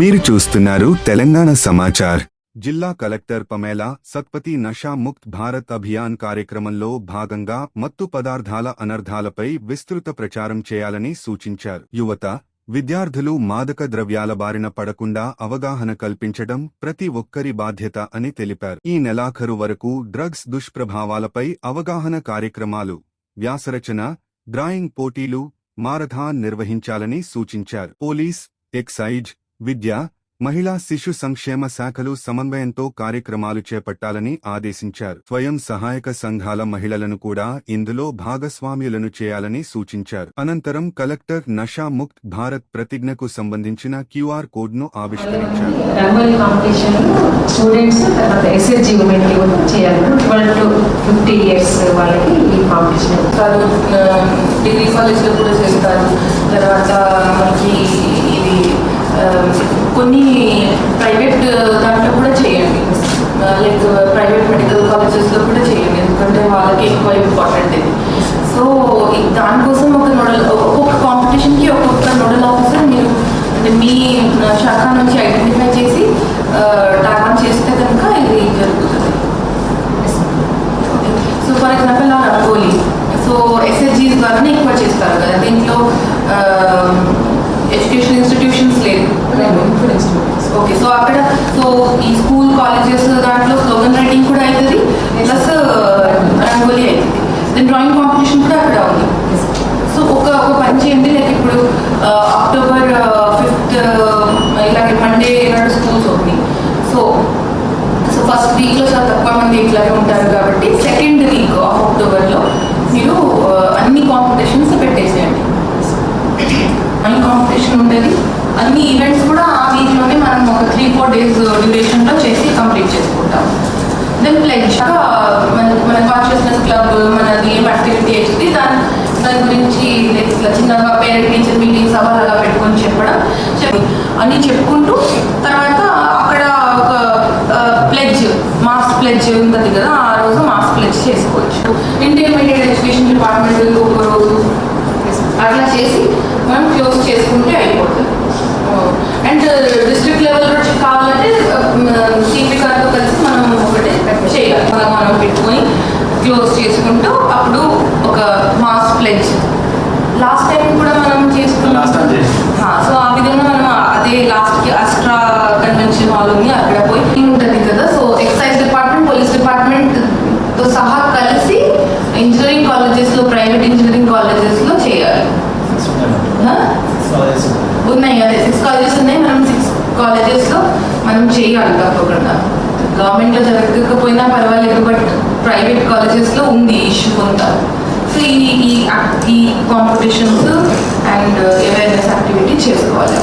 మీరు చూస్తున్నారు తెలంగాణ సమాచార్. జిల్లా కలెక్టర్ పమేలా సత్పతి నషా ముక్త్ భారత్ అభియాన్ కార్యక్రమంలో భాగంగా మత్తు పదార్థాల అనర్ధాలపై విస్తృత ప్రచారం చేయాలని సూచించారు. యువత విద్యార్థులు మాదక ద్రవ్యాల బారిన పడకుండా అవగాహన కల్పించడం ప్రతి ఒక్కరి బాధ్యత అని తెలిపారు. ఈ నెలాఖరు వరకు డ్రగ్స్ దుష్ప్రభావాలపై అవగాహన కార్యక్రమాలు వ్యాసరచన డ్రాయింగ్ పోటీలు మారథాన్ నిర్వహించాలని సూచించారు. పోలీస్ ఎక్సైజ్ విద్య మహిళా శిశు సంక్షేమ శాఖలు సమన్వయంతో కార్యక్రమాలు చేపట్టాలని ఆదేశించారు. స్వయం సహాయక సంఘాల మహిళలను కూడా ఇందులో భాగస్వామ్యులను చేయాలని సూచించారు. అనంతరం కలెక్టర్ నషా ముక్త్ భారత్ ప్రతిజ్ఞకు సంబంధించిన క్యూఆర్ కోడ్ను ఆవిష్కరించారు. స్టూడెంట్స్ ఫిఫ్టీ ఇయర్స్ వాళ్ళకి ఈ కాంపిటీషన్ చేస్తారు ఆ, డిగ్రీ కాలేజ్లో కూడా చేస్తారు. తర్వాత మనకి ఇది ఆ, కొన్ని ప్రైవేట్ దాంట్లో కూడా చేయండి. లైక్ ప్రైవేట్ మెడికల్ కాలేజెస్లో కూడా చేయండి. ఎందుకంటే వాళ్ళకి ఎక్కువ ఇంపార్టెంట్ ఇది. సో దానికోసం ఒక నోడల్ ఒక్కొక్క కాంపిటీషన్కి ఒక్కొక్క నోడల్ ఆఫీసర్ మీరు అంటే మీ శాఖ నుంచి ఐడెంటిఫై చేసి ట్యాగ్ ఆన్ చేస్తే కనుక ఇది జరుగుతుంది. సో ఫర్ ఎగ్జాంపుల్ ఆ అనుకోలి సో ఎస్ఎస్జీ ద్వారానే ఎక్కువ చేస్తారు కదా. దీనికి ఎడ్యుకేషన్ ఇన్స్టిట్యూషన్స్ లేదు ఓకే సో అక్కడ సో ఈ స్కూల్ కాలేజెస్ దాంట్లో స్లోగన్ రైటింగ్ కూడా అవుతుంది ప్లస్ uh, రంగోలీ అవుతుంది దెన్ డ్రాయింగ్ కాంపిటీషన్ కూడా అక్కడ ఉంది. సో ఒక ఒక పని చేయండి లైక్ ఇప్పుడు uh, అక్టోబర్ ఫిఫ్త్ uh, ఇలాగే మండే నాడు schools opening so so first వీక్లో చాలా తక్కువ మంది ఇట్లాగే ఉంటారు కాబట్టి సెకండ్ వీక్ ఆఫ్ అక్టోబర్లో మీరు అన్ని కాంపిటీషన్స్ పెట్టేసేయండి. అన్ని కాంపిటీషన్ ఉంటుంది అన్ని ఈవెంట్స్ కూడా ఆ వీక్లోనే మనం ఒక త్రీ ఫోర్ డేస్ డ్యూరేషన్లో చేసి కంప్లీట్ చేసుకుంటాం దెన్ ప్లెజ్ మన మన కాన్షియస్నెస్ క్లబ్ మనది గేమ్ యాక్టివిటీ అవుతుంది దాని దాని గురించి ఇట్లా చిన్నగా పేరెంట్ టీచర్ మీటింగ్స్ అవ్వాలి అలా పెట్టుకొని చెప్పడం చెప్పి అన్నీ చెప్పుకుంటూ తర్వాత అక్కడ ఒక ప్లెడ్జ్ మాస్ ప్లెడ్జ్ ఉంటుంది కదా ఆ రోజు మాస్ ప్లెడ్జ్ చేసుకోవచ్చు. ఇంటర్మీడియట్ ఎడ్యుకేషన్ డిపార్ట్మెంట్ ఒక రోజు అట్లా చేసి మనం క్లోజ్ చేసుకుంటే అయిపోతుంది. అండ్ డిస్ట్రిక్ట్ లెవెల్ కావాలంటే సీపీ గారితో కలిసి మనం ఒకటి చేయాలి. మనం పెట్టుకొని క్లోజ్ చేసుకుంటూ అప్పుడు ఒక మాస్ ప్లెడ్జ్ లాస్ట్ టైం కూడా మనం చేసుకున్నాం. సో ఆ విధంగా మనం అదే లాస్ట్కి అస్ట్రా కన్వెన్షన్ హాల్ ఉంది అక్కడ పోయి ఉంటుంది కదా. సో ఎక్సైజ్ డిపార్ట్మెంట్ పోలీస్ డిపార్ట్మెంట్తో సహా కలిసి ఇంజనీరింగ్ కాలేజెస్లో ప్రైవేట్ ఇంజనీరింగ్ కాలేజెస్లో చేయాలి. Huh? ఉన్నాయి. అదే సిక్స్ కాలేజెస్ ఉన్నాయి. మనం సిక్స్ కాలేజెస్లో మనం చేయాలి తప్పకుండా. గవర్నమెంట్లో జరగకపోయినా పర్వాలేదు బట్ ప్రైవేట్ కాలేజెస్లో ఉంది ఇష్యూ కొంత. సో ఈ ఈ కాంపిటీషన్స్ అండ్ అవేర్నెస్ యాక్టివిటీ చేసుకోవాలి.